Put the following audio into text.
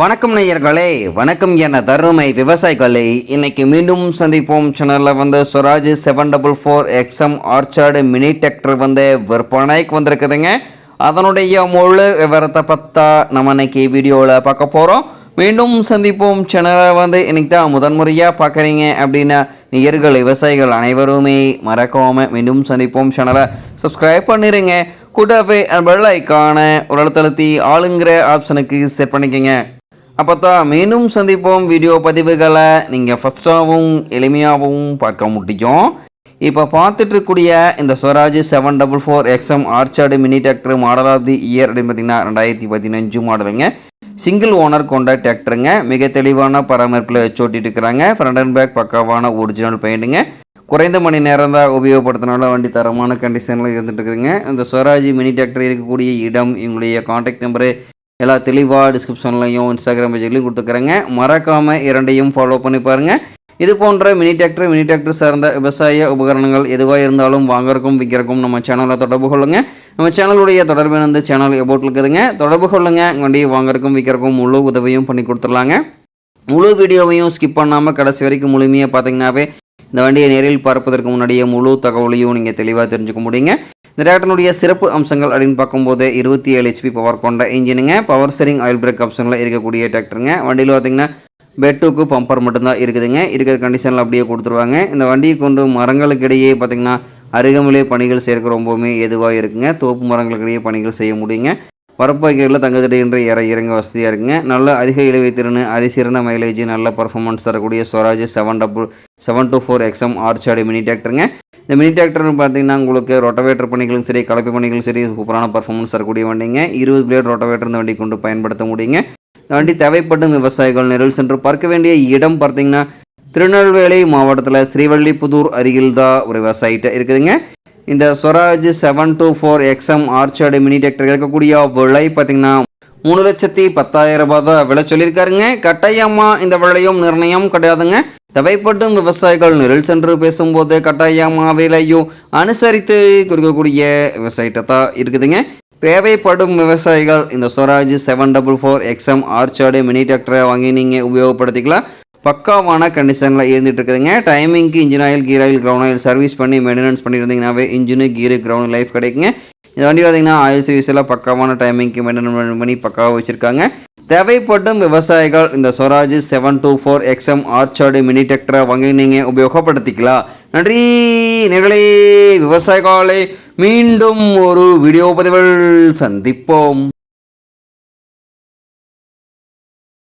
வணக்கம் நேயர்களே வணக்கம் என தருமை விவசாயிகளே இன்னைக்கு மீண்டும் சந்திப்போம். சேனலில் வந்து Swaraj seven double four XM orchard mini tractor வந்து விற்பனைக்கு வந்திருக்குதுங்க. அதனுடைய முழு விவரத்தை பற்றா நம்ம இன்னைக்கு வீடியோவில் பார்க்க போகிறோம் மீண்டும் சந்திப்போம். சேனலை வந்து இன்னைக்கு தான் முதன்முறையாக பார்க்குறீங்க அப்படின்னா நேயர்கள் விவசாயிகள் அனைவருமே மறக்காமல் மீண்டும் சந்திப்போம். சேனலை சப்ஸ்கிரைப் பண்ணிடுங்க கூடவே பெல் ஐக்கான ஒரு இடத்துல ஆளுங்கிற ஆப்ஷனுக்கு செட் பண்ணிக்கோங்க. அப்போ தான் மீண்டும் சந்திப்போம் வீடியோ பதிவுகளை. நீங்கள் ஃபஸ்ட்டாகவும் எளிமையாகவும் பார்க்க முடியும். இப்போ பார்த்துட்ருக்கூடிய இந்த Swaraj seven double four XM orchard mini tractor model of the year அப்படின்னு பார்த்தீங்கன்னா ரெண்டாயிரத்தி பதினஞ்சு மாடலுங்க. சிங்கிள் ஓனர் கொண்ட டிராக்டருங்க மிக தெளிவான பராமரிப்பில் வச்சோட்டிட்டு இருக்கிறாங்க ஃப்ரண்ட் அண்ட் பேக் பக்காவான ஒரிஜினல் பெயிண்ட்டுங்க குறைந்த மணி நேரம் தான் உபயோகப்படுத்தினாலும் வண்டி தரமான கண்டிஷனில் இருந்துட்டு இருக்குங்க இந்த ஸ்வராஜ் மினி டிராக்டர் இருக்கக்கூடிய இடம் எங்களுடைய காண்டாக்ட் நம்பரு எல்லா தெளிவாக டிஸ்கிரிப்ஷன்லையும் இன்ஸ்டாகிராம் பேஜ்லையும் கொடுத்துக்கிறேங்க. மறக்காமல் இரண்டையும் ஃபாலோ பண்ணி பாருங்கள் இது போன்ற மினி டிராக்டர் மினி டிராக்டர் சார்ந்த விவசாய உபகரணங்கள் எதுவாக இருந்தாலும் வாங்குறக்கும் விற்கிறக்கும் நம்ம சேனலில் தொடர்பு கொள்ளுங்க. நம்ம சேனலுடைய தொடர்பு வந்து சேனல் எபோட் இருக்குதுங்க. தொடர்பு கொள்ளுங்க. வண்டியை வாங்குறக்கும் விற்கிறக்கும் முழு உதவியும் பண்ணி கொடுத்துடலாங்க. முழு வீடியோவையும் ஸ்கிப் பண்ணாமல் கடைசி வரைக்கும் முழுமையாக பார்த்தீங்கன்னாவே இந்த வண்டியை நேரில் பார்ப்பதற்கு முன்னாடியே முழு தகவலையும் நீங்கள் தெளிவாக தெரிஞ்சுக்க முடியுங்க. இந்த டிராக்டனுடைய சிறப்பு அம்சங்கள் அப்படின்னு பார்க்கும்போது இருபத்தி ஏழு ஹெச்பி பவர் கொண்ட இன்ஜினுங்க பவர் ஸ்டரிங் ஆயில் பிரேக் ஆப்ஷனில் இருக்கக்கூடிய டிராக்டருங்க வண்டியில் பார்த்தீங்கன்னா பெட்டுக்கு பம்பர் மட்டும்தான் இருக்குதுங்க. இருக்கிற கண்டிஷனில் அப்படியே கொடுத்துருவாங்க. இந்த வண்டியை கொண்டு மரங்களுக்கு இடையே பார்த்தீங்கன்னா அருகமிலே பணிகள் சேர்க்க ரொம்பவுமே எதுவாக இருக்குங்க. தோப்பு மரங்களுக்கிடையே பணிகள் செய்ய முடியுங்க. வரப்பாய்களில் தங்குதடையின்ற இற இறங்க வசதியாக இருக்குங்க. நல்ல அதிக இழுவை திறன் அதிசிறந்த மைலேஜ் நல்ல பர்ஃபார்மன்ஸ் தரக்கூடிய Swaraj seven double seven two four XM orchard mini டிராக்டருங்க இந்த மினி டிராக்டர்னு பார்த்தீங்கன்னா உங்களுக்கு ரொட்டவேட்டர் பணிகளும் சரி கலப்பை பணிகளும் சரி சூப்பரான பர்ஃபார்மன்ஸ் தரக்கூடிய வண்டிங்க. இருபது பிளேட் ரொட்டவேட்டர் இந்த வண்டி கொண்டு பயன்படுத்த முடியுங்க. இந்த வண்டி தேவைப்படும் விவசாயிகள் நிரல் சென்று பார்க்க வேண்டிய இடம் பார்த்தீங்கன்னா திருநெல்வேலி மாவட்டத்தில் ஸ்ரீவல்லிபுதூர் அருகில் தான் ஒரு விவசாயிட்ட இருக்குதுங்க. இந்த Swaraj seven two four XM orchard mini tractor இருக்கக்கூடிய விலை பார்த்தீங்கன்னா மூணு லட்சத்தி பத்தாயிரம் ரூபாய் தான் விலை சொல்லியிருக்காருங்க. கட்டாயமாக இந்த விலையும் நிர்ணயம் கிடையாதுங்க. தேவைப்படும் விவசாயிகள் நிரல் சென்று பேசும்போது கட்டாயமாக விலையும் அனுசரித்து கொடுக்கக்கூடிய விவசாயிட்ட தான் இருக்குதுங்க. தேவைப்படும் விவசாயிகள் இந்த Swaraj seven double four XM orchard mini டிராக்டரை வாங்கி நீங்கள் உபயோகப்படுத்திக்கலாம். பக்காவான கண்டிஷனில் இருந்துகிட்டு இருக்குதுங்க டைமிங்க்கு engine oil gear oil ground oil service பண்ணி மெயின்டெனன்ஸ் பண்ணியிருந்தீங்கன்னாவே இன்ஜினு கீரு கிரவுண்ட் லைஃப் கிடைக்குங்க. இந்த வண்டி பார்த்திங்கன்னா ஆயில் சர்வீஸ் எல்லாம் பக்காவான டைமிங்க்கு மெயின்டைன் பண்ணி பக்காவாக வச்சுருக்காங்க. தேவைப்படும் விவசாயிகள் இந்த Swaraj seven two four XM orchard mini டிராக்டரை வாங்கி நீங்கள் உபயோகப்படுத்திக்கலாம். நன்றி நிகழே விவசாயிகளே மீண்டும் ஒரு வீடியோ பதிவில் சந்திப்போம்.